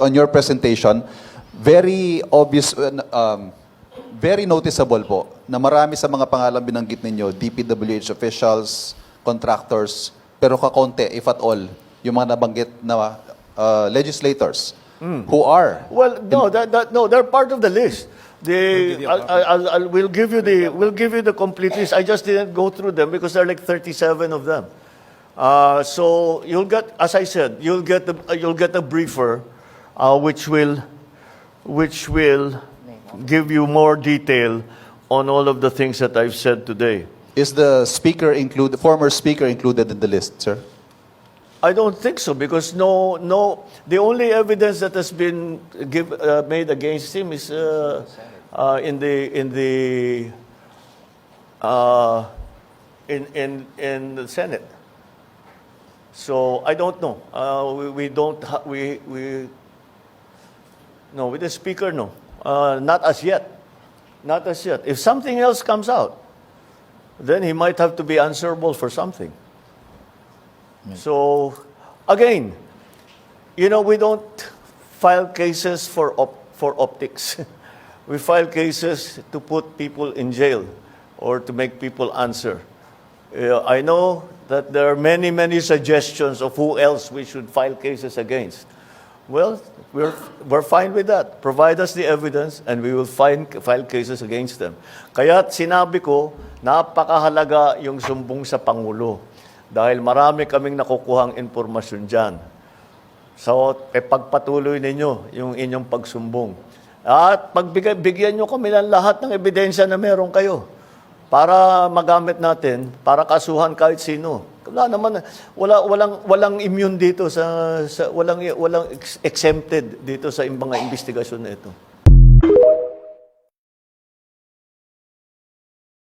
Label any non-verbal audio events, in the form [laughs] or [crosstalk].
On your presentation, very obvious, uh, um, very noticeable po na marami sa mga pangalan binanggit ninyo, DPWH officials, contractors, pero kakonte, if at all, yung mga nabanggit na uh, legislators who are Well, no, that, that, no, they're part of the list. The, I'll, I'll, I'll, we'll give you the, we'll give you the complete list. I just didn't go through them because there are like 37 of them. Uh, so you'll get, as I said, you'll get the, uh, you'll get a briefer, uh, which will, which will give you more detail on all of the things that I've said today. Is the speaker include, the former speaker included in the list, sir? I don't think so because no, no. The only evidence that has been give, uh, made against him is uh, uh, in the in the uh, in in in the Senate. So I don't know. Uh, we, we don't. Ha- we we. No, with the speaker, no. Uh, not as yet. Not as yet. If something else comes out, then he might have to be answerable for something. So, again, you know, we don't file cases for, op- for optics. [laughs] we file cases to put people in jail or to make people answer. Uh, I know that there are many, many suggestions of who else we should file cases against. Well, we're, we're fine with that. Provide us the evidence and we will find, file cases against them. Kaya sinabi ko, napakahalaga yung sumbong sa Pangulo. Dahil marami kaming nakukuhang informasyon dyan. So, e pagpatuloy ninyo yung inyong pagsumbong. At pagbigay, bigyan nyo kami ng lahat ng ebidensya na meron kayo para magamit natin, para kasuhan kahit sino. Wala naman, wala, walang, walang immune dito sa, sa walang, walang ex- exempted dito sa mga investigasyon na ito.